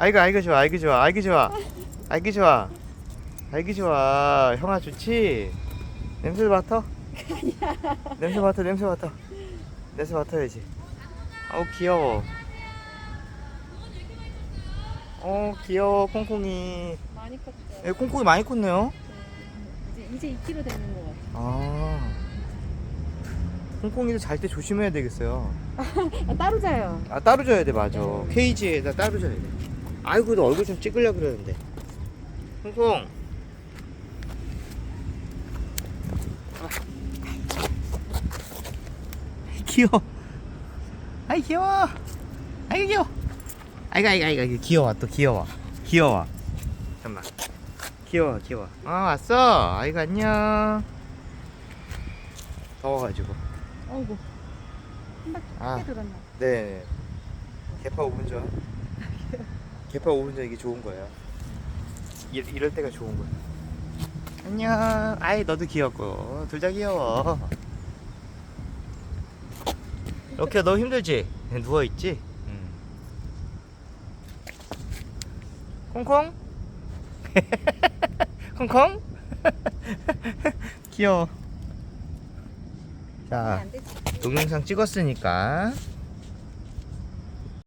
아이고 아이고 좋아 아이고 좋아 아이고 좋아 아이고 좋아 아이고 좋아 형아 좋지? 냄새 맡아? 냄새 맡아 냄새 맡아 냄새 맡아야지 아우 귀여워 어 귀여워 콩콩이 많이 컸죠. 예, 콩콩이 많이 컸네요 네. 이제 이제 2kg 되는 것 같아요. 아 콩콩이도 잘 때 조심해야 되겠어요 아, 따로 자요. 아 따로 줘야 돼 맞아 케이지에다 따로 줘야 돼 아이고 너 얼굴 좀 찍으려 그러는데. 아이, 귀여워. 아이 귀여워. 아이 귀여워. 아이고 아이고 아이고 아이고, 귀여워 또 귀여워. 귀여워. 잠깐만. 귀여워 귀여워. 아 왔어. 아이고 안녕. 더워가지고. 어이구. 한 바퀴 아. 크게 돌았나? 네. 개파 5분 전. 개파 5분 전 이게 좋은 거예요. 이, 이럴 때가 좋은 거예요. 안녕. 아이 너도 귀엽고 둘 다 귀여워. 이렇게 너 힘들지? 누워 있지? 응. 콩콩? 콩콩? 귀여워. 자. 동영상 찍었으니까